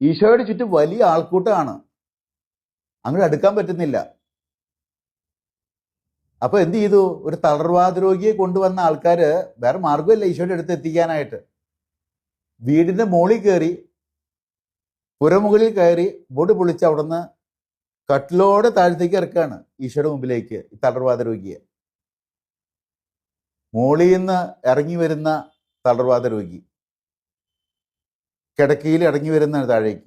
ഈശോയുടെ ചുറ്റും വലിയ ആൾക്കൂട്ടമാണ്. അങ്ങോട്ട് അടുക്കാൻ പറ്റുന്നില്ല. അപ്പൊ എന്ത് ചെയ്തു? ഒരു തളർവാദ രോഗിയെ കൊണ്ടുവന്ന ആൾക്കാര് വേറെ മാർഗമില്ല ഈശോയുടെ അടുത്ത് എത്തിക്കാനായിട്ട്. വീടിന്റെ മുകളിൽ കയറി പുരമുകളിൽ കയറി ബോഡ് പൊളിച്ച് അവിടുന്ന് കട്ടിലോടെ താഴത്തേക്ക് ഇറക്കാണ് ഈശോയുടെ മുമ്പിലേക്ക് ഈ തളർവാദ രോഗിയെ. മോളിൽ നിന്ന് ഇറങ്ങി വരുന്ന തളർവാദ രോഗി. കിടക്കയിൽ ഇറങ്ങി വരുന്നതാണ് താഴേക്ക്.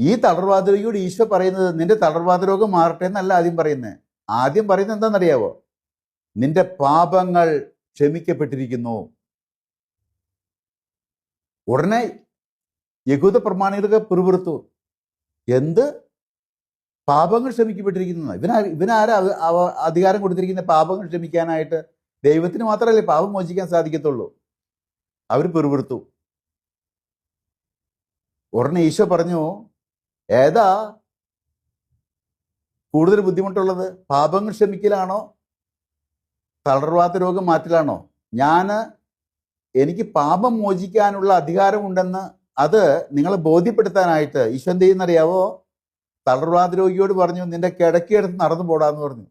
ഈ തളർവാദ ഈശോ പറയുന്നത് നിന്റെ തളർവാതിരോഗം മാറട്ടെ എന്നല്ല ആദ്യം പറയുന്നത്. ആദ്യം പറയുന്നത് എന്താണെന്നറിയാവോ? നിന്റെ പാപങ്ങൾ ക്ഷമിക്കപ്പെട്ടിരിക്കുന്നു. ഉടനെ യഹൂദ പ്രമാണികൾക്ക് പിറുപിറുത്തു. എന്ത്? പാപങ്ങൾ ക്ഷമിക്കപ്പെട്ടിരിക്കുന്നു. ഇവനാ ഇവനാരാ അധികാരം കൊടുത്തിരിക്കുന്ന പാപങ്ങൾ ക്ഷമിക്കാനായിട്ട് ദൈവത്തിന് മാത്രമല്ലേ? പാപം മോചിക്കാൻ സാധിക്കത്തുള്ളൂ. അവർ പിറുപിറുത്തു. ഉടനെ ഈശോ പറഞ്ഞു ഏതാ? കൂടുതൽ ബുദ്ധിമുട്ടുള്ളത്? പാപങ്ങൾ ക്ഷമിക്കലാണോ? തളർവാത്ത രോഗം മാറ്റലാണോ? ഞാൻ എനിക്ക് പാപം മോചിക്കാനുള്ള അധികാരമുണ്ടെന്ന് അത് നിങ്ങളെ ബോധ്യപ്പെടുത്താനായിട്ട് ഈശോ എന്ത് ചെയ്യുന്നറിയാവോ? തളർവാത രോഗിയോട് പറഞ്ഞു നിന്റെ കിടക്കിയെടുത്ത് നടന്നു പോടാന്ന് പറഞ്ഞു.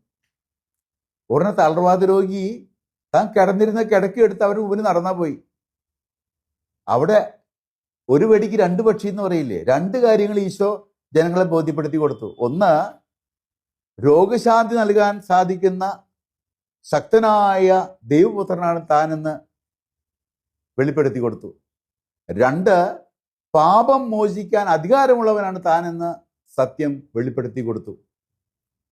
ഉടനെ തളർവാത രോഗി താൻ കിടന്നിരുന്ന കിടക്കിയെടുത്ത് അവർ മുമ്പിൽ നടന്നാ പോയി. അവിടെ ഒരു വെടിക്ക് രണ്ട് പക്ഷി എന്ന് പറയില്ലേ? രണ്ട് കാര്യങ്ങൾ ഈശോ ജനങ്ങളെ ബോധ്യപ്പെടുത്തി കൊടുത്തു. ഒന്ന് രോഗശാന്തി നൽകാൻ സാധിക്കുന്ന ശക്തനായ ദൈവപുത്രനാണ് താനെന്ന് വെളിപ്പെടുത്തി കൊടുത്തു. രണ്ട് പാപം മോചിക്കാൻ അധികാരമുള്ളവനാണ് താനെന്ന് സത്യം വെളിപ്പെടുത്തി കൊടുത്തു.